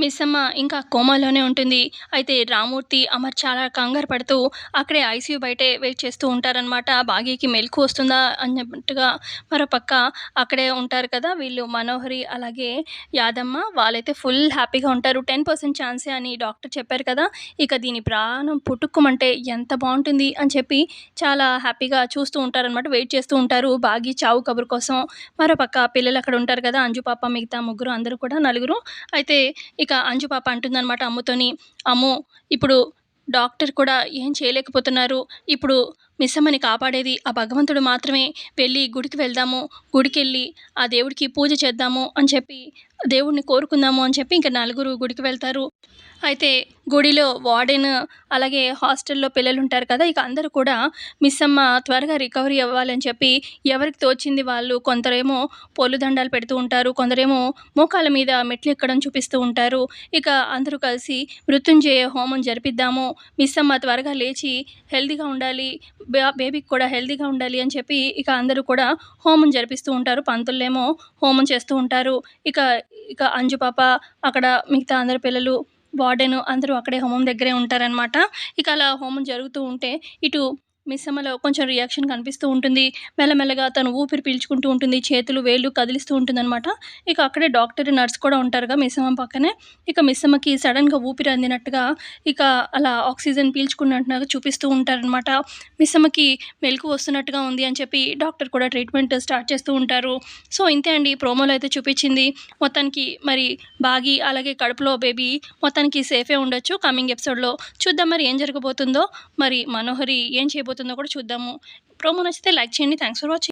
మిస్సమ్మ ఇంకా కోమాలోనే ఉంటుంది. అయితే రామూర్తి, అమర్ చాలా కంగారు పడుతూ అక్కడే ఐసీయూ బయటే వెయిట్ చేస్తూ ఉంటారనమాట. భాగ్యకి మెలుకువ వస్తుందా అన్నట్టుగా. మరోపక్క అక్కడే ఉంటారు కదా వీళ్ళు మనోహరి అలాగే యాదమ్మ వాళ్ళైతే ఫుల్ హ్యాపీగా ఉంటారు. టెన్ పర్సెంట్ ఛాన్సే అని డాక్టర్ చెప్పారు కదా! ఇక దీని ప్రాణం పుట్టుకోమంటే ఎంత బాగుంటుంది అని చెప్పి చాలా హ్యాపీగా చూస్తూ ఉంటారనమాట. వెయిట్ చేస్తూ ఉంటారు భాగ్య చావు కబురు కోసం. మరోపక్క పిల్లలు అక్కడ ఉంటారు కదా! అంజు పాప మిగతా ముగ్గురు అందరూ కూడా నలుగురు. అయితే ఇక అంజు పాప అంటుందనమాట అమ్ముతోని, అమ్ము ఇప్పుడు డాక్టర్ కూడా ఏం చేయలేకపోతున్నారు. ఇప్పుడు మిస్సమ్మని కాపాడేది ఆ భగవంతుడు మాత్రమే. వెళ్ళి గుడికి వెళ్దాము. గుడికెళ్ళి ఆ దేవుడికి పూజ చేద్దాము అని చెప్పి దేవుడిని కోరుకుందాము అని చెప్పి ఇంక నలుగురు గుడికి వెళ్తారు. అయితే గుడిలో వార్డెన్ అలాగే హాస్టల్‌లో పిల్లలు ఉంటారు కదా! ఇక అందరూ కూడా మిస్సమ్మ త్వరగా రికవరీ అవ్వాలని చెప్పి ఎవరికి తోచింది వాళ్ళు కొందరేమో పూల దండాలు పెడుతూ ఉంటారు. కొందరేమో మోకాళ్ళ మీద మెట్లు ఎక్కడం చూపిస్తూ ఉంటారు. ఇక అందరూ కలిసి మృత్యుంజయ హోమం జరిపిద్దాము. మిస్సమ్మ త్వరగా లేచి హెల్దీగా ఉండాలి. బేబీకి కూడా హెల్తీగా ఉండాలి అని చెప్పి ఇక అందరూ కూడా హోమం జరిపిస్తూ ఉంటారు. పంతులేమో హోమం చేస్తూ ఉంటారు. ఇక ఇక అంజు పాప అక్కడ మిగతా అందరు పిల్లలు వార్డెను అందరూ అక్కడే హోమం దగ్గరే ఉంటారనమాట. ఇక అలా హోమం జరుగుతూ ఉంటే ఇటు మిస్సమ్మలో కొంచెం రియాక్షన్ కనిపిస్తూ ఉంటుంది. మెల్లమెల్లగా తను ఊపిరి పీల్చుకుంటూ ఉంటుంది. చేతులు, వేళ్ళు కదిలిస్తూ ఉంటుందనమాట. ఇక అక్కడే డాక్టర్, నర్స్ కూడా ఉంటారుగా మిస్సమ్మ పక్కనే. ఇక మిస్సమ్మకి సడన్గా ఊపిరి అందినట్టుగా ఇక అలా ఆక్సిజన్ పీల్చుకున్నట్టుగా చూపిస్తూ ఉంటారనమాట. మిస్సమ్మకి మెలుకువ వస్తున్నట్టుగా ఉంది అని చెప్పి డాక్టర్ కూడా ట్రీట్మెంట్ స్టార్ట్ చేస్తూ ఉంటారు. సో ఇంతే అండి ప్రోమోలో అయితే చూపించింది మొత్తానికి మరి బాగి అలాగే కడుపులో బేబీ మొత్తానికి సేఫే ఉండొచ్చు. కమింగ్ ఎపిసోడ్‌లో చూద్దాం మరి ఏం జరగబోతుందో. మరి మనోహరి ఏం చేయబోతుందో కూడా చూద్దాము. ప్రోమో నచ్చితే లైక్ చేయండి. Thanks for watching.